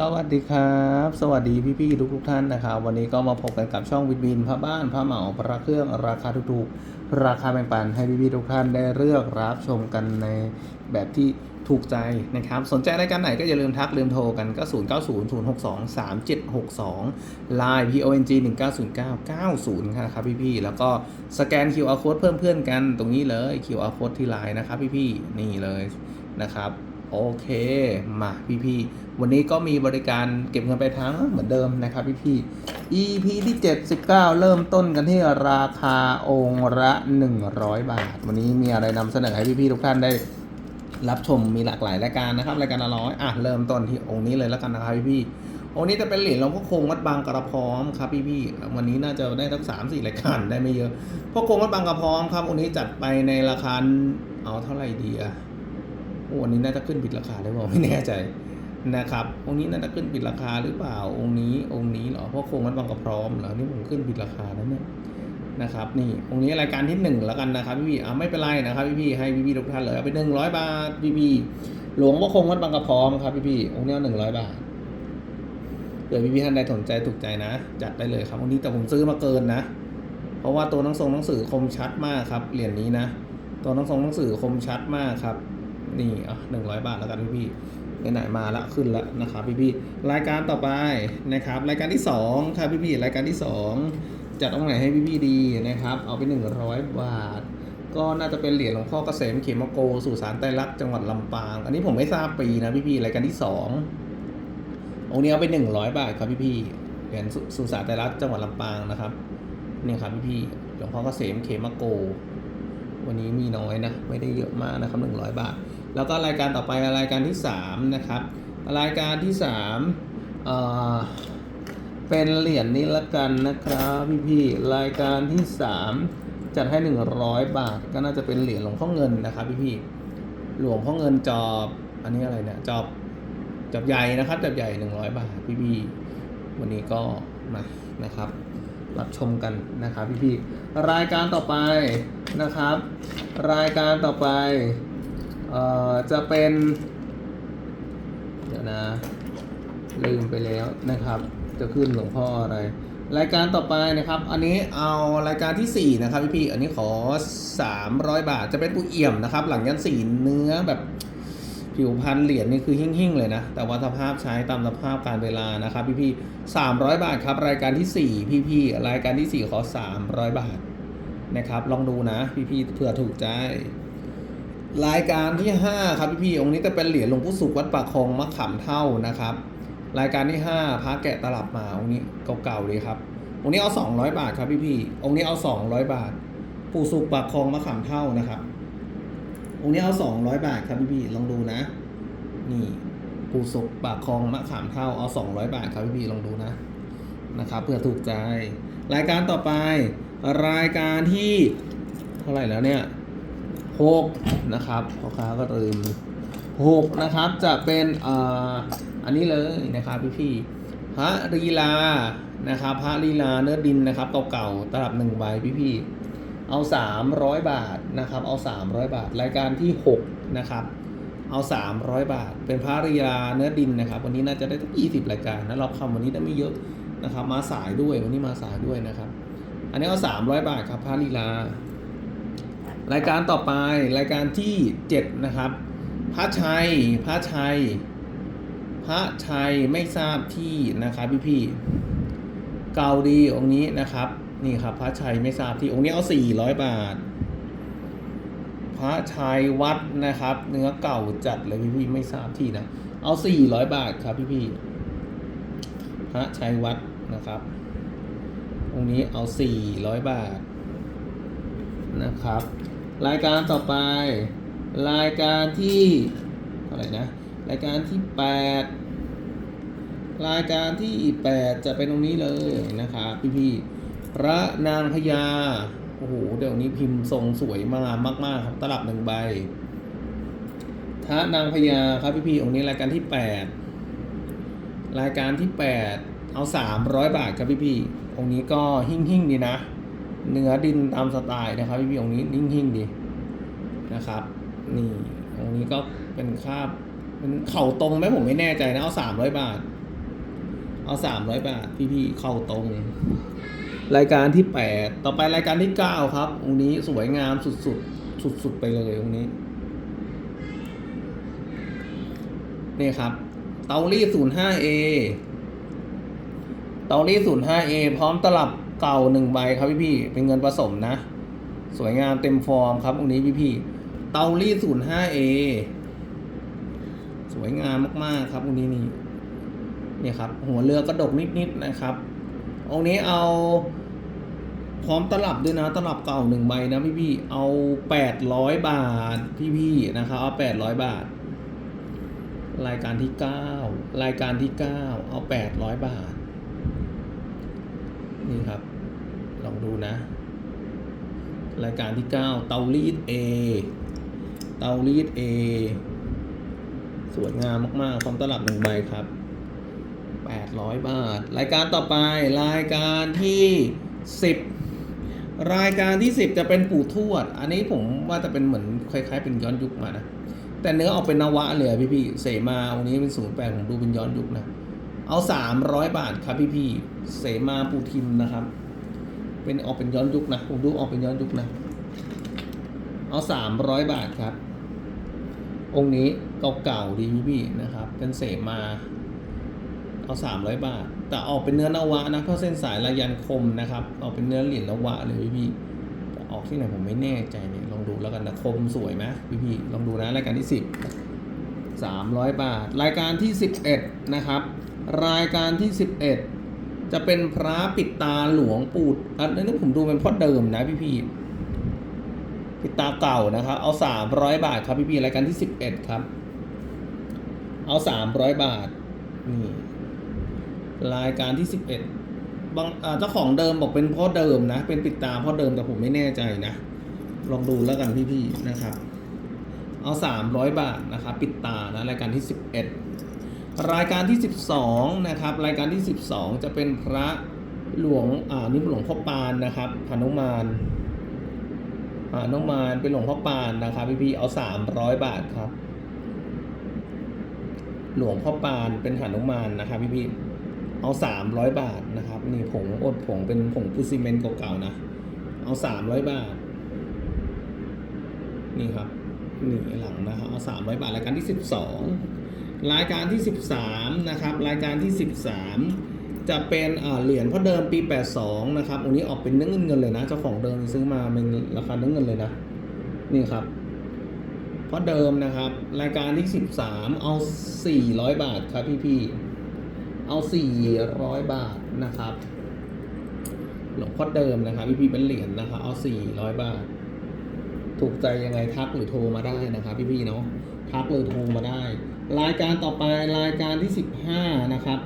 สวัสดีครับ สวัสดีพี่ๆทุกๆท่านนะครับ วันนี้ก็มาพบกันกับช่องวินวินพระบ้านพระเหมาพระเครื่องราคาถูกๆราคาแบ่งปันให้พี่ๆทุกท่านได้เลือกรับชมกันในแบบที่ถูกใจนะครับ สนใจรายการไหนก็อย่าลืมทักลืมโทรกันก็ 0 9 0 0 6 2 3 7 6 2 Line PONG 1 9 0 9 9 0ครับพี่ๆแล้วก็สแกน QR code เพิ่มเพื่อนกันตรงนี้เลย QR code ที่ Line นะครับพี่ๆนี่เลยนะครับ โอเคมาพี่ๆวันนี้ก็มีบริการเก็บเงินไปลายทางเหมือนเดิมนะครับพี่ๆ EP ที่ 79 เริ่มต้นกันที่ราคาองค์ละ 100 บาท วันนี้มีอะไรนำเสนอให้พี่ๆทุกท่านได้รับชมมีหลากหลายรายการนะครับรายการละร้อยอะเริ่มต้นที่องค์นี้เลยแล้วกันนะครับพี่ๆองค์นี้จะเป็นเหรียญหลวงพ่อคงวัดบางกระพร้อมครับพี่ๆวันนี้น่าจะได้ทั้งสามสี่รายการได้ไม่เยอะพ่อคงวัดบางกระพร้อมครับองค์นี้จัดไปในราคาเอาเท่าไหร่ดีอะ วันนี้น่าจะขึ้นผิดราคาหรือเปล่าไม่แน่ใจนะครับ องค์นี้น่าจะขึ้นผิดราคาหรือเปล่า องค์นี้ องค์นี้เหรอ เพราะโครงมันบางกระพร้อมเหรอ นี่ผมขึ้นผิดราคาแล้วเนี่ยนะครับ นี่ องค์นี้รายการที่หนึ่งแล้วกันนะครับพี่พี่อ่าไม่เป็นไรนะครับพี่พี่ให้พี่พี่ทุกท่านเลย เอาไปหนึ่งร้อยบาทพี่พี่หลวงพ่อคงวัดบางกระพร้อมครับพี่พี่องค์นี้หนึ่งร้อยบาทเผื่อพี่พี่ท่านใดสนใจถูกใจนะ จัดได้เลยครับองค์นี้แต่ผมซื้อมาเกินนะ เพราะว่าตัวหนังทรงหนังสือคมชัดมากครับ เหรียญนี้นะ ตัวหนังทรงหนังสือคมชัดมากครับ นี่อะหนึ่งร้อยบาทแล้วกันพี่พี่ไหนมาละขึ้นแล้วนะครับพี่พี่ๆรายการต่อไปนะครับ รายการที่สองครับพี่พี่ๆรายการที่สองจัดตรงไหนให้พี่พี่ๆดีนะครับ เอาไปหนึ่งร้อยบาท ก็น่าจะเป็นเหรียญหลวงพ่อเกษมเขมโกสุสานไตรลักษณ์จังหวัดลำปาง อันนี้ผมไม่ทราบปีนะพี่พี่ๆรายการที่สององค์นี้เอาไปหนึ่งร้อยบาทครับพี่พี่ๆเหรียญสุสุสานไตรลักษณ์จังหวัดลำปางนะครับเนี่ยครับพี่พี่ๆหลวงพ่อเกษมเขมโกวันนี้มีน้อยนะ ไม่ได้เยอะมากนะครับหนึ่งร้อยบาท แล้วก็รายการต่อไปรายการที่สามนะครับรายการที่สามเอ่อเป็นเหรียญนี้ละกันนะครับพี่พี่รายการที่สามจัดให้หนึ่งร้อยบาท ก็น่าจะเป็นเหรียญหลวงพ่อเงินนะครับพี่พี่หลวงพ่อเงินจอบอันนี้อะไรเนี่ยจอบจอบใหญ่นะครับจอบใหญ่หนึ่งร้อยบาทพี่พี่วันนี้ก็มานะครับ รับชมกันนะครับพี่พี่รายการต่อไปนะครับ รายการต่อไป อ่อจะเป็น เดี๋ยวนะ ลืมไปแล้วนะครับ จะขึ้นหลวงพ่ออะไร รายการต่อไปนะครับ อันนี้เอารายการที่ 4 นะครับพี่พี่อันนี้ขอ 300 บาท จะเป็นปูเอี่ยมนะครับ หลังยันสีเนื้อแบบผิวพันเหรียญนี่คือหิ่งๆเลยนะ แต่ว่าสภาพใช้ตามสภาพการเวลานะครับ พี่พี่สามร้อยบาทครับ รายการที่4พี่พี่รายการที่4ขอ300บาทนะครับ ลองดูนะ พี่พี่เผื่อถูกใจ รายการที่ 5 ครับพี่พี่องค์นี้จะเป็นเหรียญหลวงพ่อสุขวัดปากคลองมะขามเท่านะครับ รายการที่ 5พระแกะตลับมาองค์นี้เก่าๆเลยครับองค์นี้เอา 200 บาทครับพี่พี่องค์นี้เอา 200 บาท ปู่สุขปากคลองมะขามเท่านะครับองค์นี้เอา 200 บาทครับพี่พี่ลองดูนะ นี่ปู่สุขปากคลองมะขามเท่าเอา 200 บาทครับพี่พี่ลองดูนะนะครับเพื่อถูกใจ รายการต่อไป รายการที่เท่าไหร่แล้วเนี่ย หกนะครับพ่อค้าก็ลืมหกนะครับจะเป็นอ่ออันนี้เลยนะครับพี่พี่พระลีลานะครับพระลีลาเนื้อดินนะครับเก่าๆตลับหนึ่งใบพี่พี่เอาสามร้อยบาทนะครับเอาสามร้อยบาท รายการที่หกนะครับ เอาสามร้อยบาท เป็นพระลีลาเนื้อดินนะครับ วันนี้น่าจะได้ทั้งยี่สิบรายการนะเราคำวันนี้ได้ไม่เยอะนะครับ มาสายด้วยวันนี้มาสายด้วยนะครับ อันนี้เอาสามร้อยบาทครับพระลีลา รายการต่อไปรายการที่ 7 นะครับ พระชัย พระชัย พระชัยไม่ทราบที่นะครับพี่พี่เกาดีองค์นี้นะครับ นี่ครับ พระชัยไม่ทราบที่องค์นี้เอา 400 บาท พระชัยวัดนะครับ เนื้อเก่าจัดเลยพี่พี่ไม่ทราบที่นะเอา 400 บาทครับพี่พี่พระชัยวัดนะครับองค์นี้เอา 400 บาทนะครับ รายการต่อไป รายการที่อะไรนะ รายการที่ 8 รายการที่ 8 จะเป็นตรงนี้เลยนะครับพี่พี่ๆพระนางพญาโอ้โหเดี๋ยวนี้พิมพ์ทรงสวยมากมากๆครับตลับหนึ่งใบพระนางพญาครับพี่พี่ๆองค์นี้รายการที่ 8 รายการที่ 8 เอา 300 บาทครับพี่พี่ๆองค์นี้ก็หิ่งหิ่งๆดีนะ เนื้อดินตามสไตล์นะครับพี่พี่องนี้นิ่งๆดีนะครับ นี่องนี้ก็เป็นคาบเป็นเข่าตรงไหมผมไม่แน่ใจนะเอาสามร้อยบาท เอาสามร้อยบาท พี่พี่ๆเข้าตรง รายการที่แปดต่อไปรายการที่เก้าครับองนี้สวยงามสุดๆสุดๆไปเลยองนี้นี่ครับ เตารีด 05A เตารีด 05A พร้อมตลับ เก่าหนึ่งใบครับพี่พี่เป็นเงินผสมนะ สวยงามเต็มฟอร์มครับองนี้พี่พี่เตารีด 05A สวยงามมากๆครับองนี้นี่นี่ครับ หัวเรือกระดกนิดๆนะครับองนี้เอาพร้อมตลับด้วยนะตลับเก่าหนึ่งใบนะพี่พี่เอาแปดร้อยบาทพี่พี่นะครับเอาแปดร้อยบาท รายการที่เก้ารายการที่เก้าเอาแปดร้อยบาท นี่ครับ ลองดูนะ รายการที่เก้าเตารีด A เตารีด A สวยงามมากๆพร้อมตลับหนึ่งใบครับ 800 บาท รายการต่อไปรายการที่ 10 รายการที่ 10 จะเป็นปู่ทวด อันนี้ผมว่าจะเป็นเหมือนคล้าย ๆ เป็นย้อนยุคมานะ แต่เนื้อออกเป็นนวะเลยพี่ๆเสมาวันนี้เป็นศูนย์แปดผมดูเป็นย้อนยุคนะ เอา 300 บาทครับพี่ๆเสมาปูทิมนะครับ เป็นออกเป็นย้อนยุคนะผมดูออกเป็นย้อนยุคนะ เอา 300 บาทครับ องค์นี้เก่าๆดีพี่ๆนะครับ เป็นเสมาเอาสามร้อยบาท แต่ออกเป็นเนื้อนวะนะเพราะเส้นสายระยันคมนะครับ ออกเป็นเนื้อเหรียญนวะเลยพี่พี่ออกที่ไหนผมไม่แน่ใจเนี่ยลองดูแล้วกันนะคมสวยไหมพี่พี่ลองดูนะรายการที่สิบสามร้อยบาท รายการที่สิบเอ็ดนะครับ รายการที่สิบเอ็ดจะเป็นพระปิดตาหลวงปู่อันนี้ผมดูเป็นพ่อเดิมนะพี่พี่ปิดตาเก่านะครับเอาสามร้อยบาทครับพี่พี่รายการที่สิบเอ็ดครับ เอาสามร้อยบาทนี่รายการที่ 11บางอ่าเจ้าของเดิมบอกเป็นพ่อเดิมนะ เป็นปิดตาพ่อเดิมแต่ผมไม่แน่ใจนะ ลองดูแล้วกันพี่ๆนะครับ เอา 300 บาทนะครับปิดตานะรายการที่ 11 รายการที่ 12 นะครับ รายการที่ 12 จะเป็นพระหลวงอ่านี่หลวงพ่อปานนะครับพานุมานพานุมานเป็นหลวงพ่อปานนะครับพี่ๆเอา300 บาทครับ หลวงพ่อปานเป็นหนุมานนะครับพี่พี่เอาสามร้อยบาทนะครับนี่ผงอดผงเป็นผงปูซิเมนต์เก่าๆนะ เอาสามร้อยบาท นี่ครับนี่หลังนะครับเอาสามร้อยบาทรายการที่สิบสอง รายการที่สิบสามนะครับ รายการที่สิบสามจะเป็นเหรียญพ่อเดิมปีแปดสองนะครับอันนี้ออกเป็นเนื้อเงินเงินเลยนะ เจ้าของเดิมซื้อมาเป็นราคาเนื้อเงินเลยนะ นี่ครับพราะเดิมนะครับ รายการที่ 13 เอา 400 บาทครับพี่พี่เอา 400 บาทนะครับ หลวงพ่อเดิมนะครับพี่พี่เป็นเหรียญนะครับ เอา 400 บาท ถูกใจยังไงทักหรือโทรมาได้นะครับ พี่พี่เนาะทักหรือโทรมาได้ รายการต่อไปรายการที่ 15 นะครับ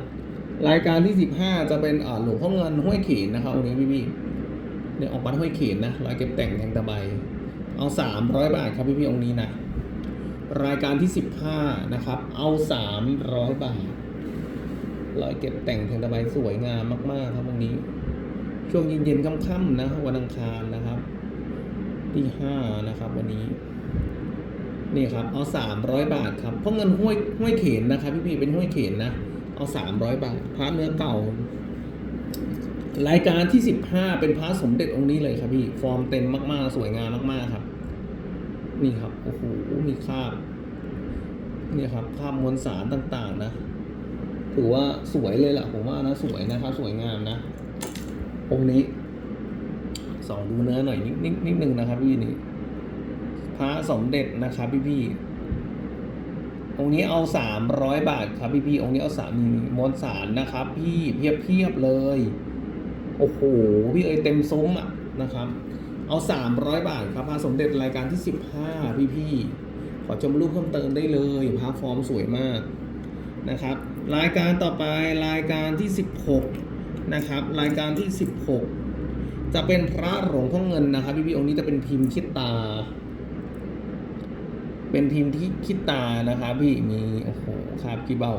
รายการที่ 15 จะเป็นหลวงพ่อเงินห้วยเขนนะครับวันนี้พี่พี่เนี่ยออกมาห้วยเขนนะรายเก็บแต่งแทงตะไบเอา 300 บาทครับพี่พี่องค์นี้นะรายการที่ 15 นะครับ เอา 300 บาทรอยเก็บแต่งแทงตะไบสวยงามมาก ๆ ครับตรงนี้ ช่วงเย็นๆค่ำๆนะวันอังคารนะครับ ที่ 5 นะครับวันนี้ นี่ครับเอา300บาทครับเพราะเงินห้วยห้วยเขนนะครับพี่ๆเป็นห้วยเขนนะเอา300บาทพระเนื้อเก่า รายการที่15เป็นพระสมเด็จองค์นี้เลยครับพี่ฟอร์มเต็มมากๆ สวยงามมากๆครับ นี่ครับโอ้โหมีคราบนี่ครับคราบมวลสารต่างๆ นะถือว่าสวยเลยแหละผมว่านะสวยนะครับ สวยงามนะองค์นี้ส่องดูเนื้อหน่อยนิดนิดนิดนึงนะครับพี่นี่ พระสมเด็จนะครับพี่พี่ๆองค์นี้เอาสามร้อยบาทครับพี่พี่ๆองค์นี้เอาสามมีมวลสารนะครับ พี่เพียบเพียบเลย โอ้โหพี่เอ้ยเต็มซุ้มอะนะครับ เอาสามร้อยบาทครับพระสมเด็จรายการที่สิบห้าพี่พี่ๆขอชมรูปเพิ่มเติมได้เลยพระฟอร์มสวยมากนะครับ รายการต่อไปรายการที่สิบหกนะครับ รายการที่สิบหกจะเป็นพระหลวงพ่อเงินนะครับ พี่พี่ๆองค์นี้จะเป็นพิมพ์คิดตา เป็นพิมที่คิดตานะครับพี่มีโอ้โหคาบกีเบา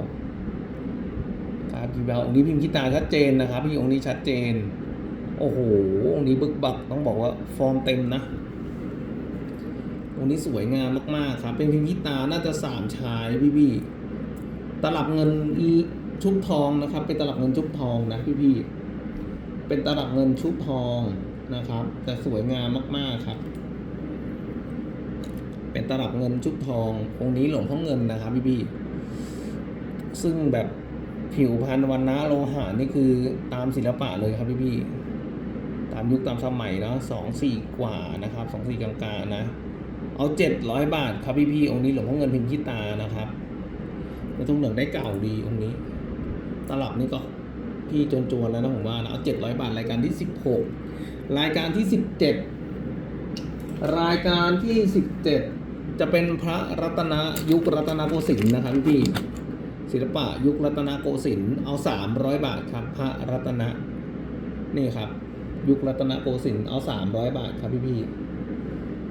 คาบกีเบาองค์นี้พิมพ์คิดตาชัดเจนนะครับพี่องค์นี้ชัดเจน โอ้โหองค์นี้บึกบักต้องบอกว่าฟอร์มเต็มนะองค์นี้สวยงามมากๆครับ เป็นพิมพ์พิตาน่าจะสามชายพี่พี่ตลับเงินชุบทองนะครับ เป็นตลับเงินชุบทองนะพี่ๆเป็นตลับเงินชุบทองนะครับ แต่สวยงามมากๆครับ เป็นตลับเงินชุบทององค์นี้หลวงพ่อเงินนะครับพี่พี่ๆซึ่งแบบผิวพรรณวันนะโลหะนี่คือตามศิลปะเลยครับพี่พี่ๆตามยุคตามสมัยเนาะสองสี่กว่านะครับสองสี่กลางๆนะ เอาเจ็ดร้อยบาทครับพี่พี่ๆองค์นี้หลวงพ่อเงินพิมพ์ขี้ตานะครับกระทุ่งเหลืองได้เก่าดีองค์นี้ ตลับนี่ก็พี่จนจวนๆแล้วนะผมว่านะเอาเจ็ดร้อยบาทรายการที่สิบหกรายการที่สิบเจ็ดรายการที่สิบเจ็ด จะเป็นพระรัตนยุครัตนโกสินทร์นะครับพี่ศิลปะยุครัตนโกสินทร์เอาสามร้อยบาทครับ พระรัตนะนี่ครับ ยุครัตนโกสินทร์เอาสามร้อยบาทครับพี่พี่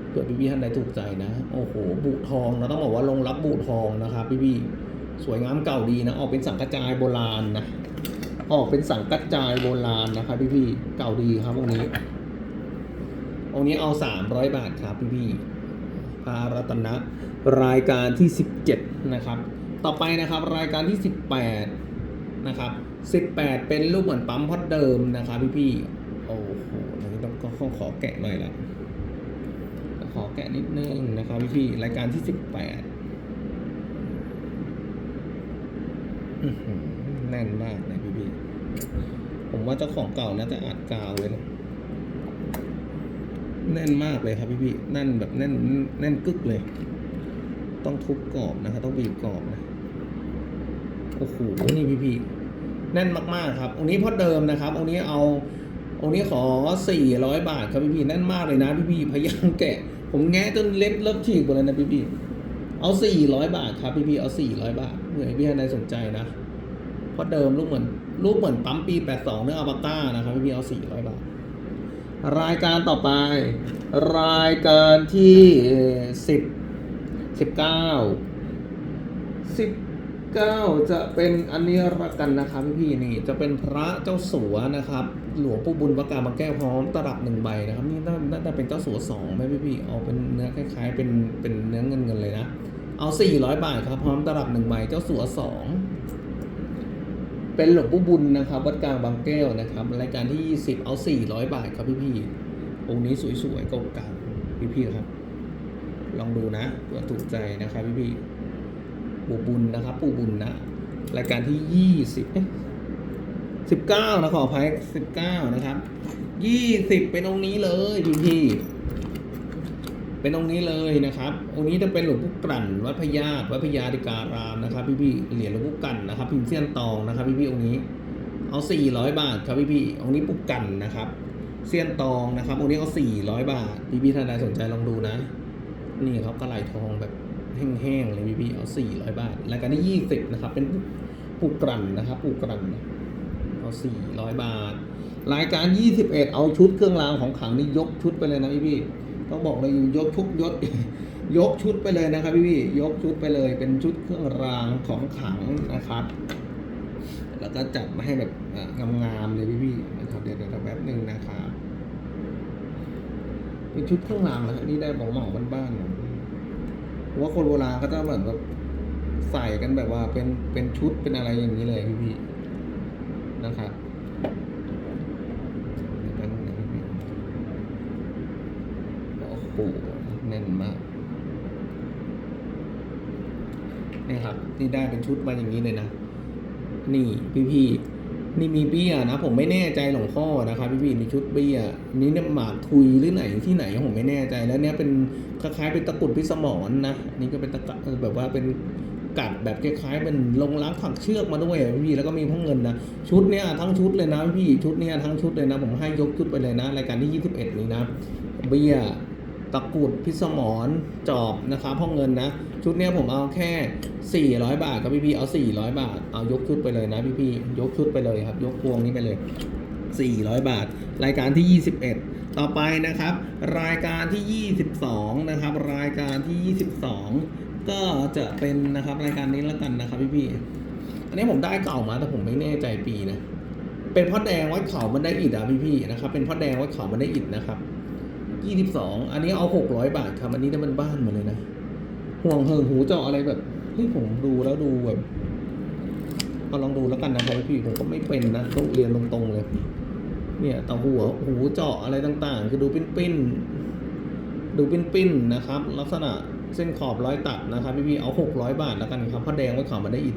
เผื่อพี่พี่ท่านใดถูกใจนะ โอ้โหบุทองเราต้องบอกว่าลงรับบุทองนะครับพี่พี่สวยงามเก่าดีนะ ออกเป็นสังกะจายโบราณนะออกเป็นสังกระจายโบราณนะครับพี่พี่เก่าดีครับองนี้องนี้เอาสามร้อยบาทครับพี่พี่ ๆพารัตนะ รายการที่สิบเจ็ดนะครับ ต่อไปนะครับรายการที่สิบแปดนะครับสิบแปดเป็นรูปเหมือนปั๊มพอดเดิมนะครับพี่พี่โอ้โหนี่ต้องก็ขอแกะหน่อยละขอแกะนิดนึงนะครับพี่พี่รายการที่สิบแปดอื้อหือแน่นมากเลยพี่พี่ผมว่าเจ้าของเก่าน่าจะอัดกาวไว้นะ แน่นมากเลยครับพี่พี่แน่นแบบแน่นแน่นกึกเลย ต้องทุบกรอบนะครับต้องบีบกรอบนะโอ้โหนี่พี่พี่แน่นมากๆครับองค์นี้พอเดิมนะครับองค์นี้เอาองค์นี้ขอสี่ร้อยบาทครับพี่พี่แน่นมากเลยนะพี่พี่พยายามแกะ ผมแงะจนเล็บเริ่มฉีกหมดเลยนะพี่พี่เอาสี่ร้อยบาทครับพี่พี่เอาสี่ร้อยบาทเผื่อให้พี่ท่านใดสนใจนะพราะเดิมรูปเหมือนรูปเหมือนปั๊มปีแปดสองเนื้ออัลปาก้านะครับพี่พี่เอาสี่ร้อยบาท รายการต่อไป รายการที่สิบสิบเก้าสิบเก้าจะเป็นอันนี้รักกันนะครับพี่พี่นี่จะเป็นพระเจ้าสัวนะครับ หลวงปู่บุญประกาศมาแก้วพร้อมตลับหนึ่งใบนะครับ นี่น่าจะเป็นเจ้าสัวสองไหมพี่พี่เอาเป็นเนื้อคล้าย ๆ เป็นเป็นเนื้อเงินเงินเลยนะเอาสี่ร้อยบาทครับพร้อมตลับหนึ่งใบเจ้าสัวสอง เป็นหลวงปู่บุญนะครับ วัดกลางบางแก้วนะครับ รายการที่ยี่สิบเอาสี่ร้อยบาทครับพี่พี่ๆองค์นี้สวยๆเก่าๆพี่พี่ๆครับ ลองดูนะเผื่อถูกใจนะครับพี่พี่ๆปู่บุญนะครับ ปู่บุญนะ รายการที่ยี่สิบสิบเก้านะขออภัยสิบเก้านะครับยี่สิบเป็นองค์นี้เลยพี่พี่ๆ เป็นองค์นี้เลยนะครับองค์นี้จะเป็นหลวงปู่กลั่นวัดพญาตวัดพญาธิการามนะครับ พี่พี่ๆเหรียญหลวงปู่กันนะครับ พิมพ์เสี้ยนตองนะครับ พี่พี่ๆองค์นี้ เอาสี่ร้อยบาทครับพี่พี่ๆองค์นี้ปู่กันนะครับ เสี้ยนตองนะครับองค์นี้เอาสี่ร้อยบาท พี่พี่ๆท่านใดสนใจลองดูนะ นี่ครับกระไหลทองแบบแห้งๆเลยพี่พี่ๆเอาสี่ร้อยบาทรายการที่ยี่สิบนะครับ เป็นปูกรันนะครับปูกรันนเอาสี่ร้อยบาท รายการยี่สิบเอาชุดเครื่องรางของขลังนี่ยกชุดไปเลยนะพี่พี่ๆ ต้องบอกเลยอยู่ยกชุดยศยกชุดไปเลยนะครับพี่พี่ยกชุดไปเลย เป็นชุดเครื่องรางของขังนะครับ แล้วก็จัดมาให้แบบงามๆเลยพี่พี่ๆนะครับเดี๋ยวเดี๋ยวแป๊บหนึ่งนะครับเป็นชุดเครื่องรางนะครับนี่ได้บอกหมอบ้านๆว่าคนโบราณเขาจะเหมือนแบบใส่กันแบบว่าเป็นเป็นชุดเป็นอะไรอย่างนี้เลยพี่พี่ๆนะครับเดี๋ยวแป๊บนึงนะพี่ ๆโอ้โหแน่นมากนี่ครับนี่ได้เป็นชุดมาอย่างนี้เลยนะ นี่พี่พี่ๆนี่มีเบี้ยนะ ผมไม่แน่ใจหลวงพ่อนะครับพี่พี่ๆมีชุดเบี้ยนี่เนี่ยหมากทุยหรือไหนที่ไหนผมไม่แน่ใจแล้วเนี่ยเป็นคล้ายๆเป็นตะกุดพิสมรนนะนี่ก็เป็นตะกแบบว่าเป็นกัดแบบคล้ายๆเป็นลงล้างผักเชือกมาด้วยพี่พี่แล้วก็มีพ่อเงินนะชุดเนี้ยทั้งชุดเลยนะพี่พี่ชุดเนี้ยทั้งชุดเลยนะ ผมให้ยกชุดไปเลยนะรายการที่ 21 นี้นะเบี้ย ตะกุดพิสมรจอบนะครับห้องเงินนะ ชุดเนี้ยผมเอาแค่ 400 บาทครับพี่พี่เอา 400 บาท เอายกชุดไปเลยนะพี่พี่ยกชุดไปเลยครับ ยกพวงนี้ไปเลย 400 บาท รายการที่ 21 ต่อไปนะครับ รายการที่ 22 นะครับ รายการที่ 22 ก็จะเป็นนะครับรายการนี้แล้วกันนะครับพี่พี่อันนี้ผมได้เก่ามาแต่ผมไม่แน่ใจปีนะเป็นพ่อแดงวัดเขามันได้อิดอะพี่พี่นะครับ เป็นพ่อแดงวัดเขามันได้อิดนะครับ ยี่สิบสองอันนี้เอาหกร้อยบาทครับ อันนี้ได้มันบ้านมาเลยนะ ห่วงเหิงหูเจาะอะไรแบบเฮ้ยผมดูแล้วดูแบบก็ลองดูแล้วกันนะครับพี่ผมก็ไม่เป็นนะต้องเรียนตรงๆเลย เนี่ยต่อหัวหูเจาะอะไรต่างๆ คือดูปิ้นๆดูปิ้นๆนะครับ ลักษณะเส้นขอบร้อยตัดนะครับพี่ๆเอาหกร้อยบาทแล้วกันครับเพราแดงไว้ขอมาได้อีก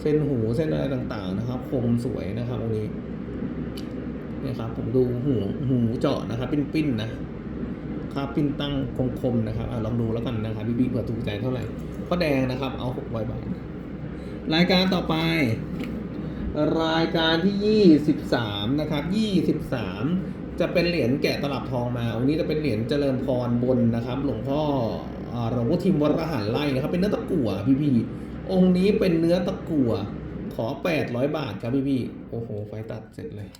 เส้นหูเส้นอะไรต่างๆ นะครับ คมสวยนะครับตรงนี้ ครับ ผมดูหูหูเจาะนะครับ ปิ้นๆนะครับปิ้นตั้งคมๆนะครับอะลองดูแล้วกันนะครับพี่ๆเผื่อถูกใจเท่าไหร่เพราะแดงนะครับ เอาหกร้อยบาท รายการต่อไป รายการที่23นะครับ23จะเป็นเหรียญแกะตลับทองมา วันนี้จะเป็นเหรียญเจริญพรบนนะครับ หลวงพ่อหลวงพ่อทิมวรหันไล่นะครับ เป็นเนื้อตะกั่วพี่พี่ๆองค์นี้เป็นเนื้อตะกั่วขอ 800 บาทครับพี่พี่ๆโอ้โห ไฟตัดเสร็จเลย